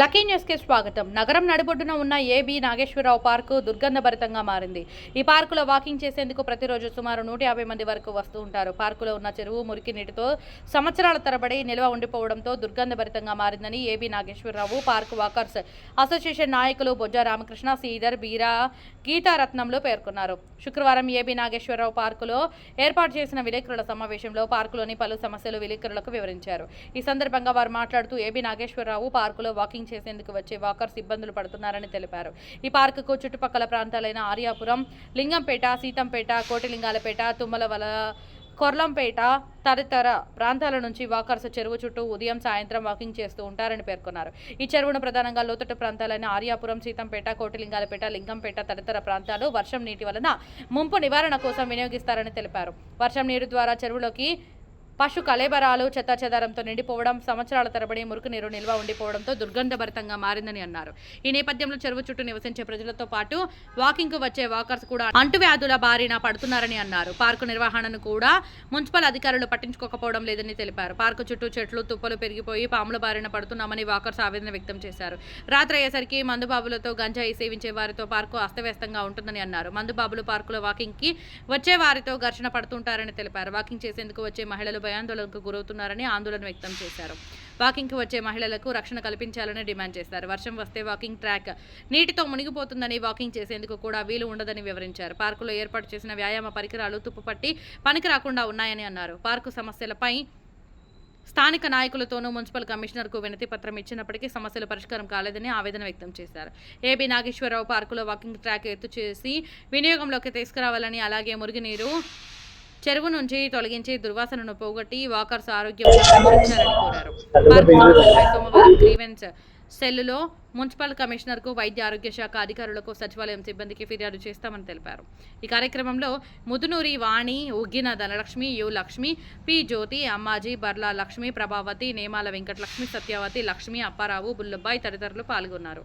Lucky న్యూస్కి స్వాగతం. నగరం నడిబొడ్డున ఉన్న ఏబి నాగేశ్వరరావు పార్కు దుర్గంధభరితంగా మారింది. ఈ పార్కులో వాకింగ్ చేసేందుకు ప్రతిరోజు సుమారు నూట యాభై మంది వరకు వస్తూ ఉంటారు. పార్కులో ఉన్న చెరువు మురికి నీటితో సంవత్సరాల తరబడి నిల్వ ఉండిపోవడంతో దుర్గంధభరితంగా మారిందని AB Nageswararao park walkers association నాయకులు బొజ్జ రామకృష్ణ శ్రీధర్ బీరా గీతారత్నంలో పేర్కొన్నారు. శుక్రవారం ఏబి నాగేశ్వరరావు పార్కులో ఏర్పాటు చేసిన విలేకరుల సమావేశంలో పార్కులోని పలు సమస్యలు విలేకరులకు వివరించారు. ఈ సందర్భంగా వారు మాట్లాడుతూ ఏబీ నాగేశ్వరరావు పార్కులో వాకింగ్ చేసేందుకు వచ్చే వాకర్స్ ఇబ్బందులు పడుతున్నారని తెలిపారు. ఈ పార్కుకు చుట్టుపక్కల ప్రాంతాలైన ఆర్యాపురం లింగంపేట సీతంపేట కోటిలింగాలపేట తుమ్మలవల కొర్లంపేట తదితర ప్రాంతాల నుంచి వాకర్స్ చెరువు చుట్టూ ఉదయం సాయంత్రం వాకింగ్ చేస్తూ ఉంటారని పేర్కొన్నారు. ఈ చెరువును ప్రధానంగా లోతట్టు ప్రాంతాలైన ఆర్యాపురం సీతంపేట కోటిలింగాలపేట లింగంపేట తదితర ప్రాంతాలు వర్షం నీటి వలన ముంపు నివారణ కోసం వినియోగిస్తారని తెలిపారు. వర్షం నీరు ద్వారా చెరువులోకి పశు కలేబరాలు చెత్త చెదారంతో నిండిపోవడం సంవత్సరాల తరబడి మురికి నీరు నిల్వ ఉండిపోవడంతో దుర్గంధభరితంగా మారిందని అన్నారు. ఈ నేపథ్యంలో చెరువు చుట్టూ నివసించే ప్రజలతో పాటు వాకింగ్కు వచ్చే వాకర్స్ కూడా అంటువ్యాధుల బారిన పడుతున్నారని అన్నారు. పార్కు నిర్వహణను కూడా మున్సిపల్ అధికారులు పట్టించుకోకపోవడం లేదని తెలిపారు. పార్కు చుట్టూ చెట్లు తుప్పలు పెరిగిపోయి పాముల బారిన పడుతున్నామని వాకర్స్ ఆవేదన వ్యక్తం చేశారు. రాత్రి అయ్యేసరికి మందుబాబులతో గంజాయి సేవించే వారితో పార్కు అస్తవ్యస్తంగా ఉంటుందని అన్నారు. మందుబాబులు పార్కులో వాకింగ్కి వచ్చే వారితో ఘర్షణ పడుతుంటారని తెలిపారు. వాకింగ్ చేసేందుకు వచ్చే మహిళలు భయాందోళనకు గురవుతున్నారని ఆందోళన వ్యక్తం చేశారు. వాకింగ్కి వచ్చే మహిళలకు రక్షణ కల్పించాలని డిమాండ్ చేశారు. వర్షం వస్తే వాకింగ్ ట్రాక్ నీటితో మునిగిపోతుందని వాకింగ్ చేసేందుకు కూడా వీలు ఉండదని వివరించారు. పార్కులో ఏర్పాటు చేసిన వ్యాయామ పరికరాలు తుప్పుపట్టి పనికి రాకుండా ఉన్నాయని అన్నారు. పార్కు సమస్యలపై స్థానిక నాయకులతోనూ మున్సిపల్ కమిషనర్కు వినతి పత్రం ఇచ్చినప్పటికీ సమస్యలు పరిష్కారం కాలేదని ఆవేదన వ్యక్తం చేశారు. ఏబీ నాగేశ్వరరావు పార్కులో వాకింగ్ ట్రాక్ ఎత్తు చేసి వినియోగంలోకి తీసుకురావాలని అలాగే మురుగునీరు చెరువు నుంచి తొలగించి దుర్వాసనను పోగొట్టి వాకర్స్ ఆరోగ్యం కోరారు. సోమవారం గ్రీవెన్స్ సెల్లులో మున్సిపల్ కమిషనర్కు వైద్య ఆరోగ్య శాఖ అధికారులకు సచివాలయం సిబ్బందికి ఫిర్యాదు చేస్తామని తెలిపారు. ఈ కార్యక్రమంలో ముదునూరి వాణి ఉగ్గిన ధనలక్ష్మి యు లక్ష్మి పి జ్యోతి అమ్మాజీ బర్లా లక్ష్మి ప్రభావతి నేమాల వెంకటలక్ష్మి సత్యవతి లక్ష్మి అప్పారావు బుల్లబ్బాయి తదితరులు పాల్గొన్నారు.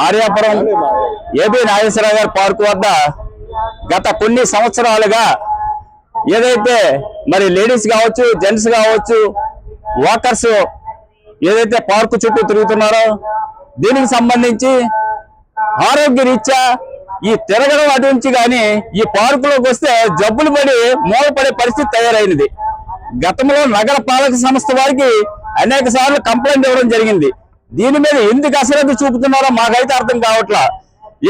ఆర్యాపురం ఏబి నాగేశ్వరరావు గారి పార్క్ వద్ద గత కొన్ని సంవత్సరాలుగా ఏదైతే మరి లేడీస్ కావచ్చు జెంట్స్ కావచ్చు వాకర్స్ ఏదైతే పార్కు చుట్టూ తిరుగుతున్నారో దీనికి సంబంధించి ఆరోగ్య రీత్యా ఈ తిరగడం అటుంచి కానీ ఈ పార్కులోకి వస్తే జబ్బులు పడి మూలపడే పరిస్థితి తయారైనది గతంలో నగర పాలక సంస్థ వారికి అనేక సార్లు కంప్లైంట్ ఇవ్వడం జరిగింది. దీని మీద ఎందుకు అసలు చూపుతున్నారో మాకైతే అర్థం కావట్లా.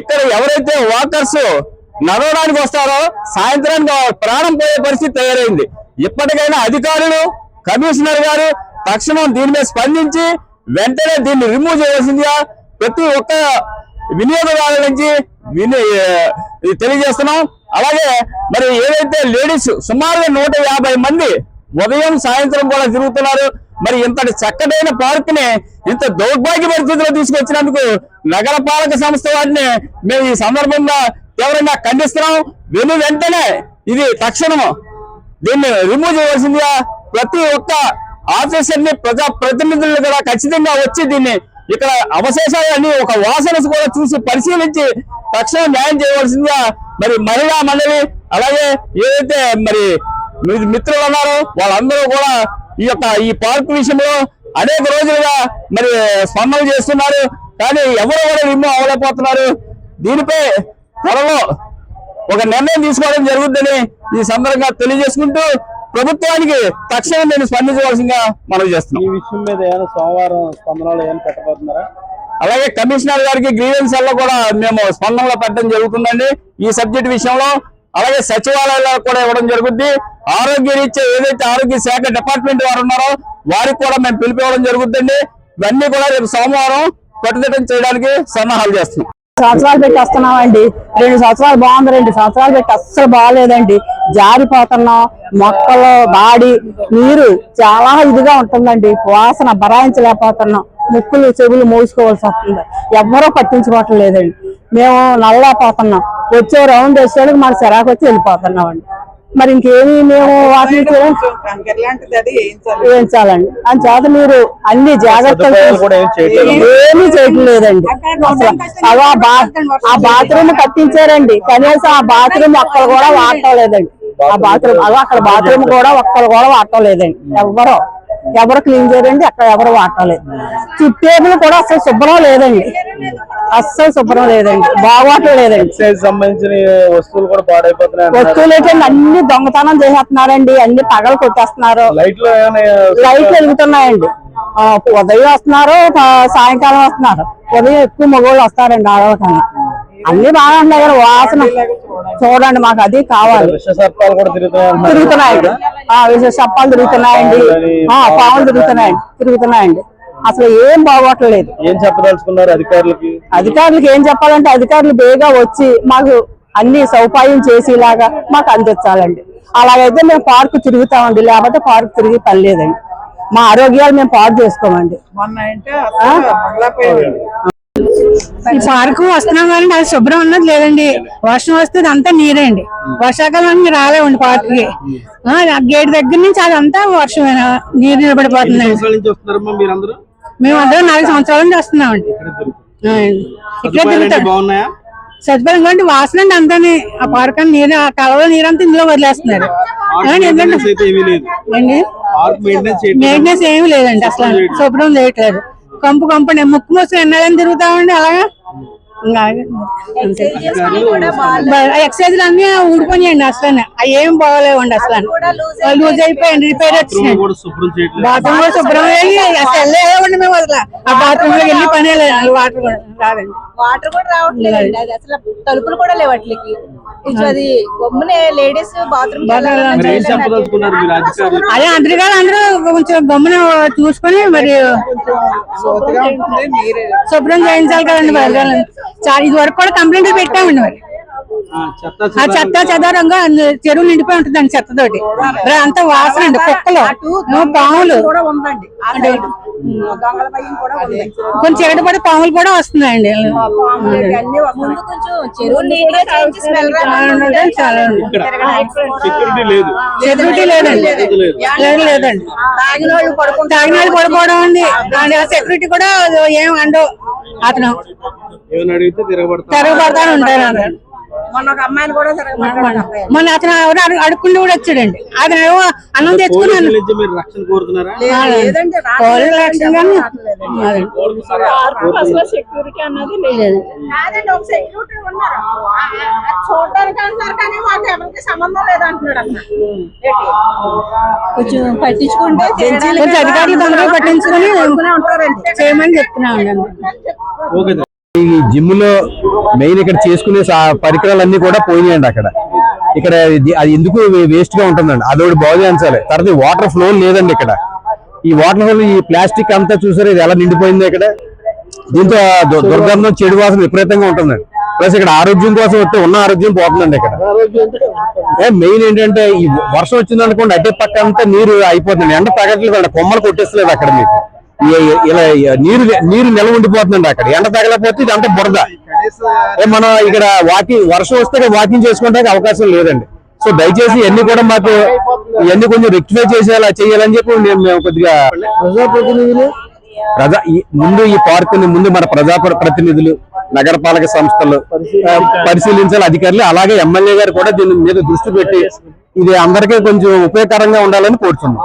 ఇక్కడ ఎవరైతే వాకర్స్ నడవడానికి వస్తారో సాయంత్రానికి ప్రాణం పోయే పరిస్థితి తయారైంది. ఇప్పటికైనా అధికారులు కమిషనర్ గారు తక్షణం దీని మీద స్పందించి వెంటనే దీన్ని రిమూవ్ చేయాల్సిందిగా ప్రతి ఒక్క వినియోగదారుల నుంచి విని తెలియజేస్తున్నాం. అలాగే మరి ఏదైతే లేడీస్ సుమారుగా నూట యాభై మంది ఉదయం సాయంత్రం కూడా తిరుగుతున్నారు. మరి ఇంతటి చక్కటైన పార్క్ని ఇంత దౌర్భాగ్య పరిస్థితిలో తీసుకొచ్చినందుకు నగర పాలక సంస్థ వాటిని మేము ఈ సందర్భంగా తీవ్రంగా ఖండిస్తున్నాం. వెను వెంటనే ఇది తక్షణము దీన్ని రిమూవ్ చేయవలసిందిగా ప్రతి ఒక్క ఆఫీసర్ని ప్రజా ప్రతినిధులు కూడా ఖచ్చితంగా వచ్చి దీన్ని ఇక్కడ అవశేషాలన్నీ ఒక వాసన కూడా చూసి పరిశీలించి తక్షణం న్యాయం చేయవలసిందిగా మరి మహిళా మండలి అలాగే ఏదైతే మరి మిత్రులు ఉన్నారో వాళ్ళందరూ కూడా ఈ యొక్క ఈ పార్క్ విషయంలో అనేక రోజులుగా మరి స్పందన చేస్తున్నారు. కానీ ఎవరు కూడా రిమూవ్ అవ్వలేకపోతున్నారు. దీనిపై త్వరలో ఒక నిర్ణయం తీసుకోవడం జరుగుతుందని ఈ సందర్భంగా తెలియజేసుకుంటూ ప్రభుత్వానికి తక్షణం నేను స్పందించవలసిందిగా మనవి ఈ చేస్తున్నాం విషయం మీద ఏమైనా సోమవారం స్పందనలు ఏమైనా పెట్టబోతున్నారా? అలాగే కమిషనర్ గారికి గ్రీవెన్స్లో కూడా మేము స్పందనలో పెట్టడం జరుగుతుందండి. ఈ సబ్జెక్ట్ విషయంలో అలాగే సచివాలయాల్లో కూడా ఇవ్వడం జరుగుద్ది. ఆరోగ్య రీత్యా ఏదైతే ఆరోగ్య శాఖ డిపార్ట్మెంట్ వారు ఉన్నారో వారికి కూడా మేము పిలిపివ్వడం జరుగుతుందండి ఇవన్నీ కూడా రేపు సోమవారం కట్టుదిట్టం చేయడానికి సన్నాహాలు చేస్తున్నాం. సంవత్సరాలు పెట్టి వస్తున్నామండి. రెండు సంవత్సరాలు బాగుంది రెండు సంవత్సరాలు పెట్టి అస్సలు బాగాలేదండి. జారిపోతున్నాం. మొక్కలు బాడి నీరు చాలా ఇదిగా ఉంటుందండి. వాసన భరాయించలేకపోతున్నాం ముక్కులు చెవులు మోసుకోవాల్సి వస్తుంది. ఎవ్వరూ పట్టించుకోవటం లేదండి మేము నల్లలేకపోతున్నాం వచ్చే రౌండ్ వేసేవాళ్ళకి మన చిరాకు వచ్చి వెళ్ళిపోతున్నామండి మరి ఇంకేమి మేము వాటిని వేయించాలండి. అని చేత మీరు అన్ని జాగ్రత్తలు. ఏమీ చేయటం లేదండి అసలు ఆ బాత్రూమ్ కట్టించారండి. కనీసం ఆ బాత్రూమ్ ఒక్కరు కూడా వాడటం లేదండి ఆ బాత్రూమ్ అగో అక్కడ బాత్రూమ్ కూడా ఒక్కరు కూడా వాడటం లేదండి ఎవ్వరు ఎవరు క్లీన్ చేయరండి అక్కడ ఎవరు వాడటం లేదు చుట్టేబులు కూడా అసలు శుభ్రం లేదండి. అస్సలు శుభ్రం లేదండి. బాగోటం లేదండి. సంబంధించిన వస్తువులు కూడా పాడైపోతున్నాయి. వస్తువులు ఏంటంటే అన్ని దొంగతనం చేసేస్తున్నారండి. అన్ని పగలు కొట్టేస్తున్నారు. లైట్లు లైట్లు వెలుగుతున్నాయండి. ఉదయం వస్తున్నారు సాయంకాలం వస్తున్నారు. ఉదయం ఎక్కువ మగవాళ్ళు వస్తారండి ఆడవకన్నా అన్ని బాగా ఉన్నాయి కానీ వాసన. చూడండి మాకు అది కావాలి. విష సర్పాలు. తిరుగుతున్నాయండి తిరుగుతున్నాయండి. పాములు తిరుగుతున్నాయండి. తిరుగుతున్నాయండి. అసలు ఏం బాగోట్లేదు. ఏం చెప్పదలుచుకున్నారు అధికారులకి? అధికారులకు ఏం చెప్పాలంటే అధికారులు బేగా వచ్చి మాకు అన్ని సౌపాయం చేసేలాగా మాకు అందించాలండి. అలాగైతే మేము పార్కు తిరుగుతామండి లేకపోతే పార్కు తిరిగి పని లేదండి. మా ఆరోగ్యాలు మేము పాడు చేసుకోమండి. ఈ పార్కు వస్తున్నాం కానీ అది శుభ్రం ఉన్నది లేదండి. వర్షం వస్తే అంతా నీరే అండి వర్షాకాలం రాలేవండి పార్కుకి. గేట్ దగ్గర నుంచి అదంతా వర్షమేనా? నీరు నిలబడిపోతుందండి. మేము అందరం నాలుగు సంవత్సరాల నుంచి వస్తున్నామండి ఆ, ఇక్కడ సదుపాయాలు తిరుగుతాం బాగున్నాయా? సదుపాయం కంటే వాసన అండి అంతాని ఆ పార్క్ అని నీరు ఆ కాలువలో నీరంతా ఇందులో వదిలేస్తున్నారు. మెయింటెనెన్స్ ఏమీ లేదండి అసలు శుభ్రం చేయట్లేదు. కంపు కంపు నేను ముక్కు మూసుకుని ఎన్నాళ్ళని తిరుగుతామండి అలాగా? ఎక్సైజ్ అన్ని ఊడిపోయాయండి అసలు అవి ఏం బాగోలేవండి అసలు. లూజ్ అయిపోయాయండి రిపేర్ వచ్చినాయి. కూడా శుభ్రం చేయట్లేదు. బాత్రూమ్ కూడా శుభ్రం అయ్యి అసలు వెళ్ళేవండి మేము అసలు. ఆ బాత్రూమ్లో వెళ్ళి పనే లేదు. వాటర్ కూడా రాదండి వాటర్ కూడా రావట్లేదండి. అది అసలు తలుపులు కూడా లేవు అది గమ్మునే లేడీస్ బాత్రూమ్ అదే అందరు కాదు అందరూ కొంచెం గమ్మున చూసుకొని మరి శుభ్రం చేయించాలి కదండి మరి చాలా ఇది వరకు కూడా కంప్లైంట్ పెట్టామండి మరి ఆ, చెత్త చెదారంగా చెరువు నిండిపోయి ఉంటుందండి చెత్తతోటి. అంతా వాసన అండి కుక్కలు. పాములు. కొంచెం చీకటి పడి పాములు కూడా వస్తున్నాయండి. సెక్యూరిటీ లేదు. సెక్యూరిటీ లేదండి. లేదు. లేదండి. తాగిన వాళ్ళు పడిపోవడం అండి. సెక్యూరిటీ కూడా ఏం అండో అతను. ఏమైనా అడిగితే మొన్న ఒక అమ్మాయిని కూడా తిరగబడ్డాడు అబ్బాయి. మొన్న అతను ఎవరు అడుక్కుంటూ కూడా వచ్చాడండి. అతను ఏమో అన్నం తెచ్చుకున్నాను. సెక్యూరిటీ అన్నది లేదు. సెక్యూరిటీ ఉన్నారు. చూడడానికి అంటున్నారు కానీ ఎవరికి సంబంధం లేదు అంటున్నాడు అన్న ఏంటి? కొంచెం పట్టించుకుంటే కొంచెం అధికారులు తొందరగా పట్టించుకొని చేయమని చెప్తున్నాను ఓకే. సార్. ఈ జిమ్లో మెయిన్ ఇక్కడ చేసుకునే సా- పరికరాలన్నీ కూడా పోయినాయండి అక్కడ. ఇక్కడ ఇది- అది ఎందుకు వేస్ట్గా ఉంటుందండి? అది బాగు చేయించాలి తర్వాత వాటర్ ఫ్లో లేదండి ఇక్కడ. ఈ వాటర్ ఫ్లో ఈ ప్లాస్టిక్ అంతా చూసారు? ఇది ఎలా నిండిపోయింది ఇక్కడ. దీంతో దుర్గంధం చెడు వాసన విపరీతంగా ఉంటుందండి. ప్లస్ ఇక్కడ ఆరోగ్యం కోసం వస్తే ఉన్న ఆరోగ్యం పోతుందండి ఇక్కడ. మెయిన్ ఏంటంటే ఈ వర్షం వచ్చింది అనుకోండి అటే పక్క అంతా నీరు అయిపోతుంది ఎండ తగట్లేదు అక్కడ కొమ్మలు కొట్టేస్తలేదు అక్కడ మీకు. ఇలా నీరు నీరు నిల్వ ఉండిపోతుందండి అక్కడ. ఎండ తగలకపోతే ఇదంతా బురద. మనం ఇక్కడ వాకింగ్ వర్షం వస్తే వాకింగ్ చేసుకోవడానికి అవకాశం లేదండి. సో దయచేసి ఇవన్నీ కూడా మాకు ఇవన్నీ కొంచెం రెక్టిఫై చేసేలా చేయాలని చెప్పి నేను మేము కొద్దిగా ప్రజాప్రతినిధులు? ప్రజా ముందు ఈ పార్కుని ముందు మన ప్రజా ప్రతినిధులు నగరపాలక సంస్థలు పరిశీలించాలి. అధికారులు అలాగే ఎమ్మెల్యే గారు కూడా దీని మీద దృష్టి పెట్టి ఇది అందరికీ కొంచెం ఉపయోగకరంగా ఉండాలని కోరుతున్నాం.